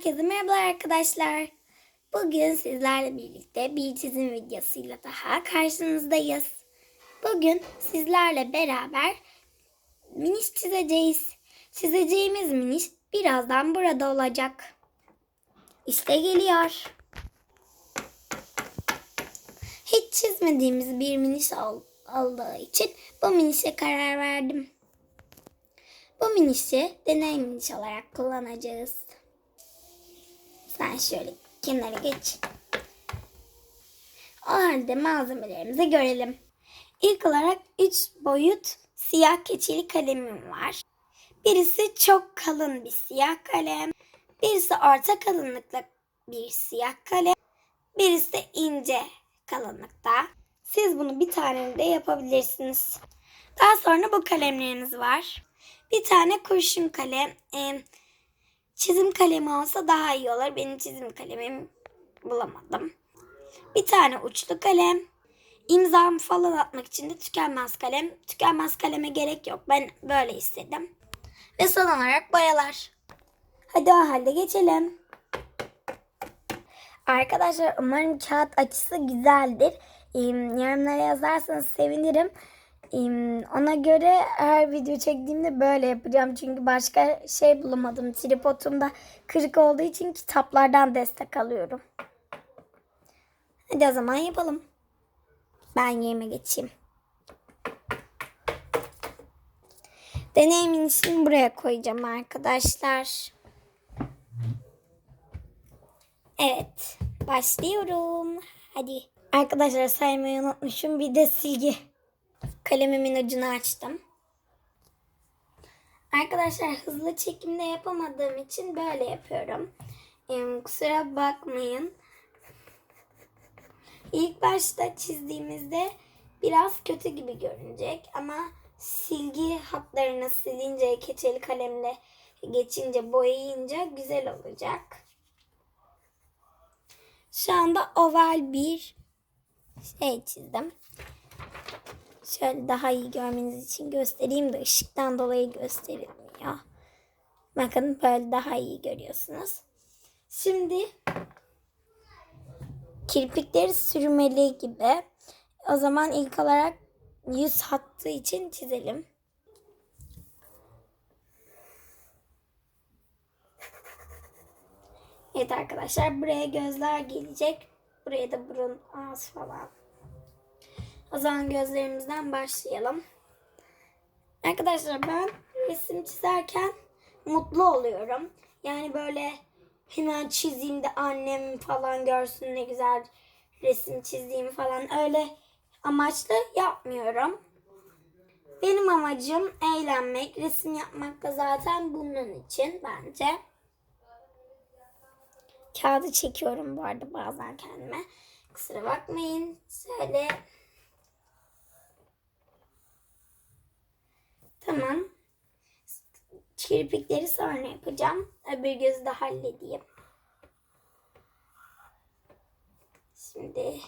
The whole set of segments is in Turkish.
Herkese merhaba arkadaşlar. Bugün sizlerle birlikte bir çizim videosuyla daha karşınızdayız. Bugün sizlerle beraber miniş çizeceğiz. Çizeceğimiz miniş birazdan burada olacak. İşte geliyor. Hiç çizmediğimiz bir miniş ol- olduğu için bu minişe karar verdim. Bu minişi deney miniş olarak kullanacağız. Sen şöyle kenara geç. O halde malzemelerimizi görelim. İlk olarak 3 boyut siyah keçeli kalemim var. Birisi çok kalın bir siyah kalem. Birisi orta kalınlıkta bir siyah kalem. Birisi de ince kalınlıkta. Siz bunu bir tane de yapabilirsiniz. Daha sonra bu kalemleriniz var. Bir tane kurşun kalem. Ee, çizim kalemi olsa daha iyi olur. Benim çizim kalemim bulamadım. Bir tane uçlu kalem. İmzamı falan atmak için de tükenmez kalem. Tükenmez kaleme gerek yok. Ben böyle istedim. Ve son olarak boyalar. Hadi o halde geçelim. Arkadaşlar umarım kağıt açısı güzeldir. Yorumlara yazarsanız sevinirim. Ona göre her video çektiğimde böyle yapacağım. Çünkü başka şey bulamadım. Tripodum da kırık olduğu için kitaplardan destek alıyorum. Hadi o zaman yapalım. Ben yerime geçeyim. Deneyimin için buraya koyacağım arkadaşlar. Evet, başlıyorum. Hadi. Arkadaşlar saymayı unutmuşum. Bir de silgi. Kalemimin ucunu açtım. Arkadaşlar hızlı çekimde yapamadığım için böyle yapıyorum. Ee, kusura bakmayın. İlk başta çizdiğimizde biraz kötü gibi görünecek ama silgi hatlarını silince keçeli kalemle geçince boyayınca güzel olacak. Şu anda oval bir şey çizdim. Şöyle daha iyi görmeniz için göstereyim de ışıktan dolayı gösterilmiyor. Bakın böyle daha iyi görüyorsunuz. Şimdi kirpikleri sürmeli gibi. O zaman ilk olarak yüz hattı için çizelim. Evet arkadaşlar buraya gözler gelecek. Buraya da burun, ağız falan. O zaman gözlerimizden başlayalım. Arkadaşlar ben resim çizerken mutlu oluyorum. Yani böyle hemen çizeyim de annem falan görsün ne güzel resim çizdiğimi falan öyle amaçlı yapmıyorum. Benim amacım eğlenmek, resim yapmak da zaten bunun için bence. Kağıdı çekiyorum bu arada bazen kendime. Kusura bakmayın. Şöyle. Tamam. Kirpikleri sonra yapacağım. Öbür gözü de halledeyim. Şimdi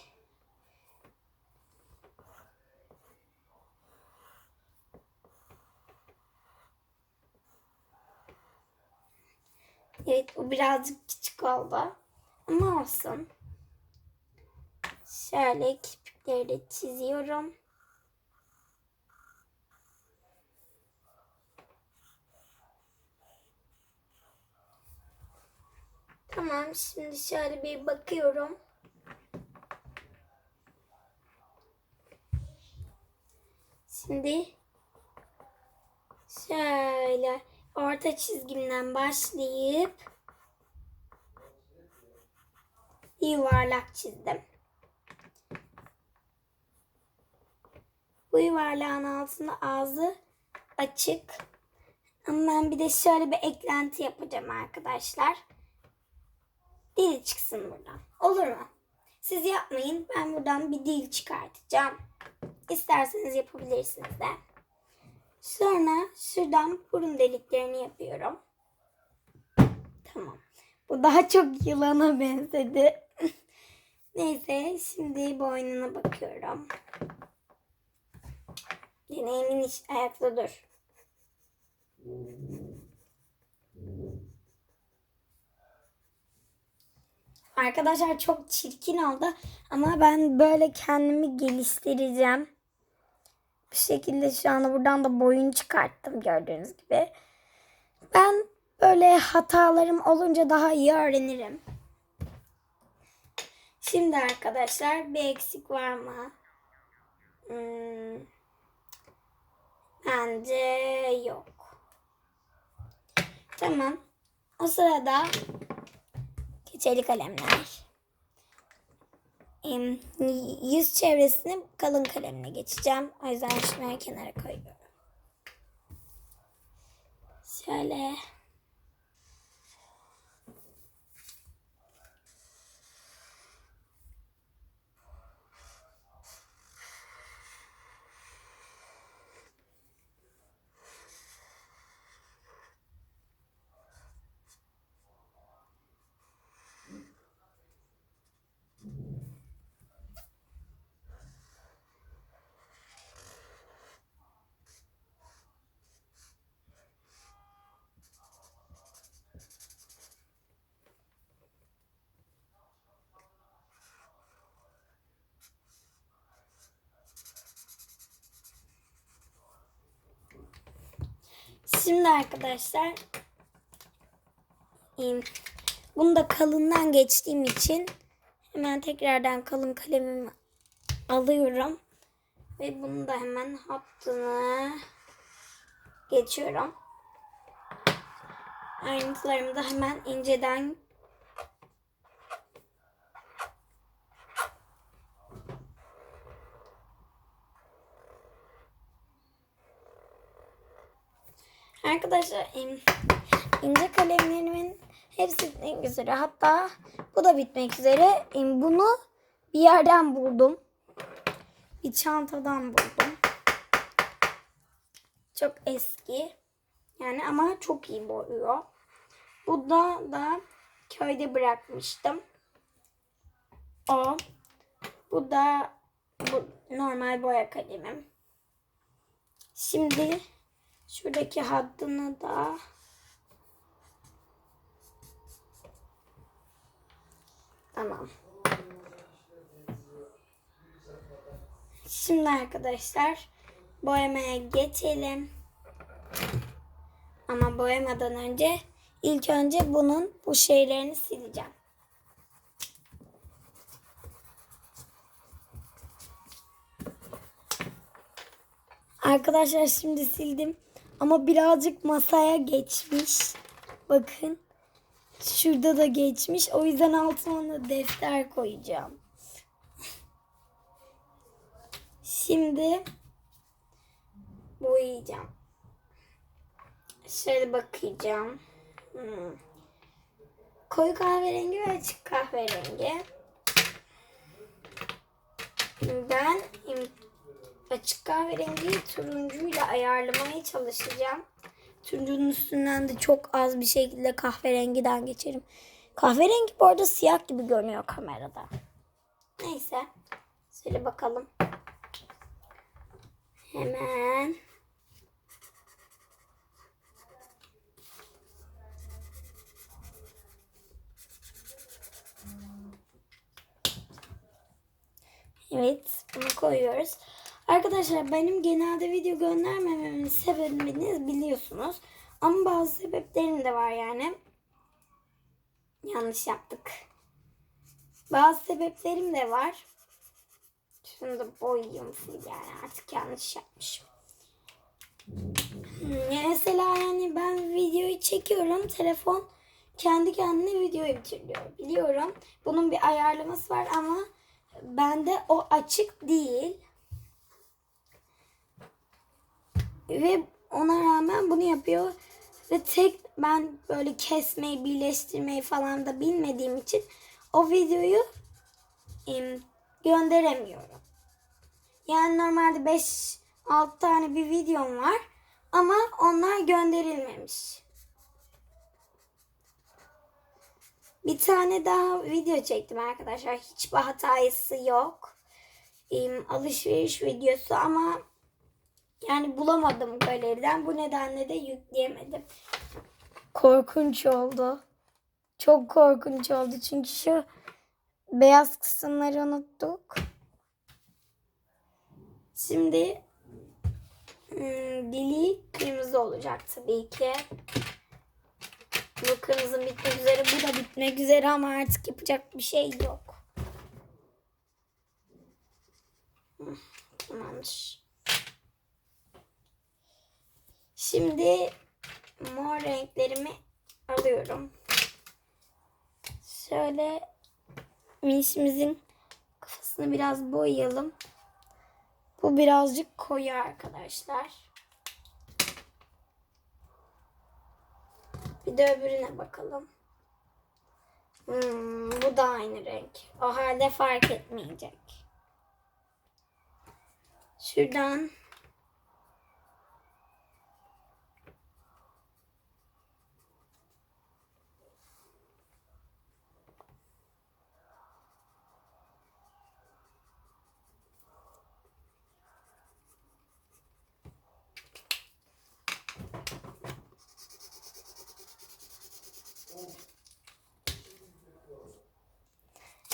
Evet bu birazcık küçük oldu. Ama olsun. Şöyle kirpikleri de çiziyorum. Tamam şimdi şöyle bir bakıyorum. Şimdi şöyle orta çizgimden başlayıp yuvarlak çizdim. Bu yuvarlağın altında ağzı açık. Ama ben bir de şöyle bir eklenti yapacağım arkadaşlar. Dil çıksın buradan. Olur mu? Siz yapmayın. Ben buradan bir dil çıkartacağım. İsterseniz yapabilirsiniz de. Sonra şuradan burun deliklerini yapıyorum. Tamam. Bu daha çok yılana benzedi. Neyse şimdi boynuna bakıyorum. Deneyimin iş ayakta dur. Arkadaşlar çok çirkin oldu ama ben böyle kendimi geliştireceğim. Bu şekilde şu anda buradan da boyun çıkarttım gördüğünüz gibi. Ben böyle hatalarım olunca daha iyi öğrenirim. Şimdi arkadaşlar bir eksik var mı? Hmm, bence yok. Tamam. O sırada keçeli kalemler. Em, Yüz çevresini kalın kalemle geçeceğim. O yüzden şunları kenara koyuyorum. Şöyle. Şimdi arkadaşlar bunu da kalından geçtiğim için hemen tekrardan kalın kalemimi alıyorum. Ve bunu da hemen hattını geçiyorum. Ayrıntılarımı da hemen inceden Arkadaşlar ince kalemlerimin hepsi bitmek üzere. Hatta bu da bitmek üzere. Bunu bir yerden buldum. Bir çantadan buldum. Çok eski. Yani ama çok iyi boyuyor. Bu da da köyde bırakmıştım. O. Bu da bu normal boya kalemim. Şimdi Şuradaki hattını da Tamam. Şimdi arkadaşlar boyamaya geçelim. Ama boyamadan önce ilk önce bunun bu şeylerini sileceğim. Arkadaşlar şimdi sildim. Ama birazcık masaya geçmiş. Bakın. Şurada da geçmiş. O yüzden altına da defter koyacağım. Şimdi boyayacağım. Şöyle bakacağım. Hmm. Koyu kahverengi ve açık kahverengi. Ben açık kahverengiyi turuncuyla ayarlamaya çalışacağım. Turuncunun üstünden de çok az bir şekilde kahverengiden geçerim. Kahverengi bu arada siyah gibi görünüyor kamerada. Neyse. Şöyle bakalım. Hemen. Evet, bunu koyuyoruz. Arkadaşlar benim genelde video göndermememin sebebini biliyorsunuz. Ama bazı sebeplerim de var yani. Yanlış yaptık. Bazı sebeplerim de var. Şunu da boyayayım yani artık yanlış yapmışım. Hmm, Mesela yani ben videoyu çekiyorum. Telefon kendi kendine videoyu bitiriyor. Biliyorum. Bunun bir ayarlaması var ama bende o açık değil. Ve ona rağmen bunu yapıyor. Ve tek ben böyle kesmeyi, birleştirmeyi falan da bilmediğim için o videoyu em, gönderemiyorum. Yani normalde 5-6 tane bir videom var ama onlar gönderilmemiş. Bir tane daha video çektim arkadaşlar. Hiçbir hatası yok. Em, alışveriş videosu ama yani bulamadım galeriden. Bu nedenle de yükleyemedim. Korkunç oldu. Çok korkunç oldu çünkü şu beyaz kısımları unuttuk. Şimdi hmm, dili kırmızı olacak tabii ki. Bu kırmızı bitmek üzere, bu da bitmek üzere ama artık yapacak bir şey yok. Hı, Tamamdır. Şimdi mor renklerimi alıyorum. Şöyle minişimizin kafasını biraz boyayalım. Bu birazcık koyu arkadaşlar. Bir de öbürüne bakalım. Hmm, bu da aynı renk. O halde fark etmeyecek. Şuradan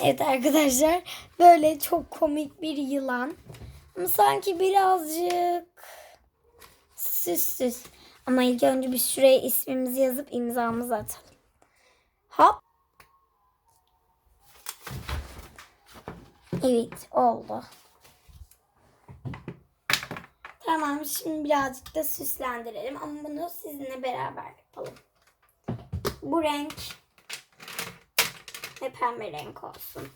Evet arkadaşlar böyle çok komik bir yılan. Ama sanki birazcık süssüz. Ama ilk önce bir şuraya ismimizi yazıp imzamızı atalım. Hop. Evet oldu. Tamam şimdi birazcık da süslendirelim ama bunu sizinle beraber yapalım. Bu renk ve pembe renk olsun.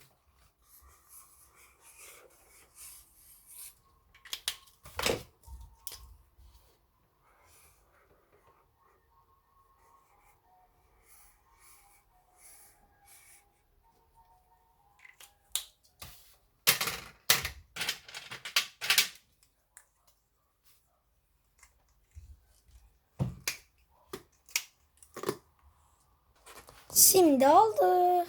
Şimdi oldu.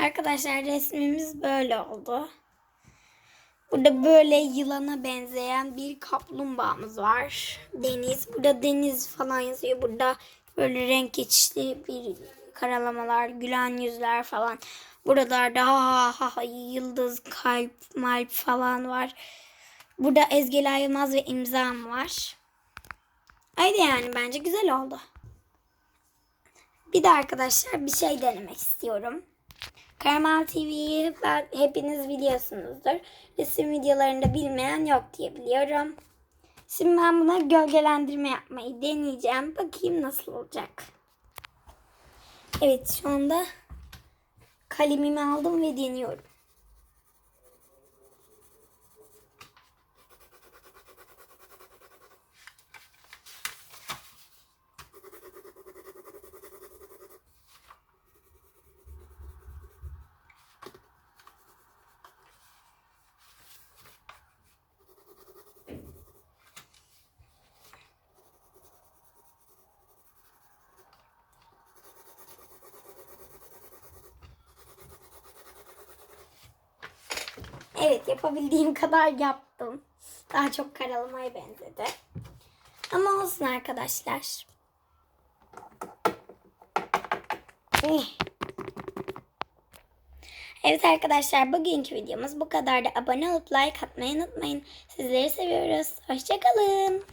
Arkadaşlar resmimiz böyle oldu. Burada böyle yılana benzeyen bir kaplumbağamız var. Deniz. Burada deniz falan yazıyor. Burada böyle renk geçişli bir karalamalar, gülen yüzler falan. Buralarda ha ha ha yıldız, kalp, malp falan var. Burada Ezgi Yılmaz ve imzam var. Haydi yani bence güzel oldu. Bir de arkadaşlar bir şey denemek istiyorum. Karamal TV'yi ben hepiniz biliyorsunuzdur. Resim videolarında bilmeyen yok diye biliyorum. Şimdi ben buna gölgelendirme yapmayı deneyeceğim. Bakayım nasıl olacak. Evet şu anda kalemimi aldım ve deniyorum. Evet yapabildiğim kadar yaptım. Daha çok karalamaya benzedi. Ama olsun arkadaşlar. Eh. Evet arkadaşlar bugünkü videomuz bu kadar da abone olup like atmayı unutmayın. Sizleri seviyoruz. Hoşçakalın.